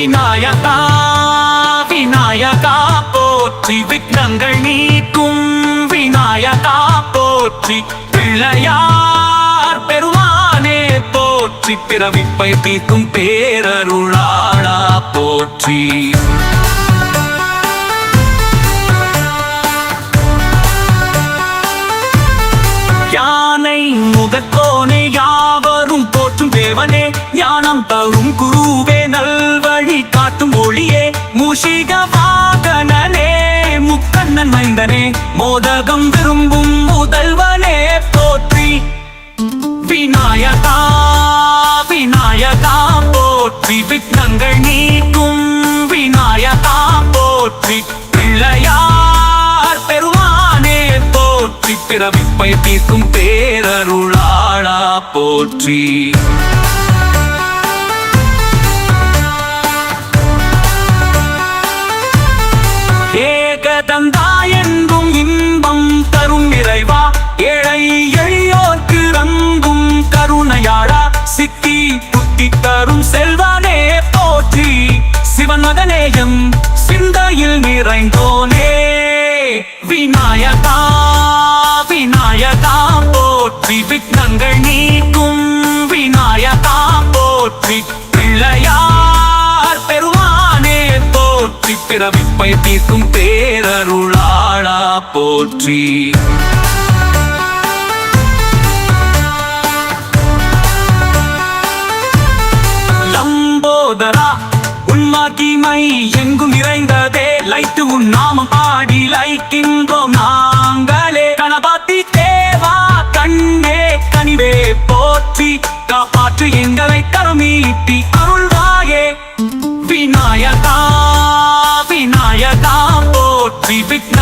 விநாயகா விநாயகா போற்றி விக்னங்கள் நீக்கும். விநாயகா போற்றி பிள்ளையார் பெருமானே போற்றி பிறவிப்பை தீர்க்கும் பேரருளாளா போற்றி. யானை முதற்கோனே யாவரும் போற்றும் தேவனே ஞானம் தரும் குருவே. மூஷிக வாகனனே முக்கண்ணன் மைந்தனே மோதகம் விரும்பும் முதல்வனே போற்றி. விநாயகா விநாயகா போற்றி. விக்னங்கள் நீக்கும் விநாயகா போற்றி. பிள்ளையார் பெருமானே போற்றி. பிறவிப்பை தீர்க்கும் பேரருளாளா போற்றி. சித்தி புத்தி தரும் செல்வானே போற்றி சிவன் மகனேயம் சிந்தையில் நிறைந்தோனே. விநாயகா விநாயகா போற்றி விக்னங்கள் நீக்கும். விநாயகா போற்றி பிள்ளையார் பெருமானே போற்றி பிறவிப்பை தீர்க்கும் பேரருளாளா போற்றி. உன்மாக்கிமை எங்கும் நிறைந்ததே. லைத்து உன் நாமம் பாடி லைக்கின்றோம். நாங்களே கணபாத்தி தேவா கண்ணே கனிவே போற்றி காப்பாற்று எங்களை கருமீட்டி அருள்வாயே. விநாயகா விநாயகா போற்றி விக்ன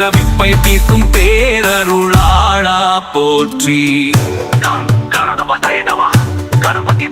போற்றி பிறவிப்பை தீர்க்கும் பேரருளாளா போற்றி. கணபதே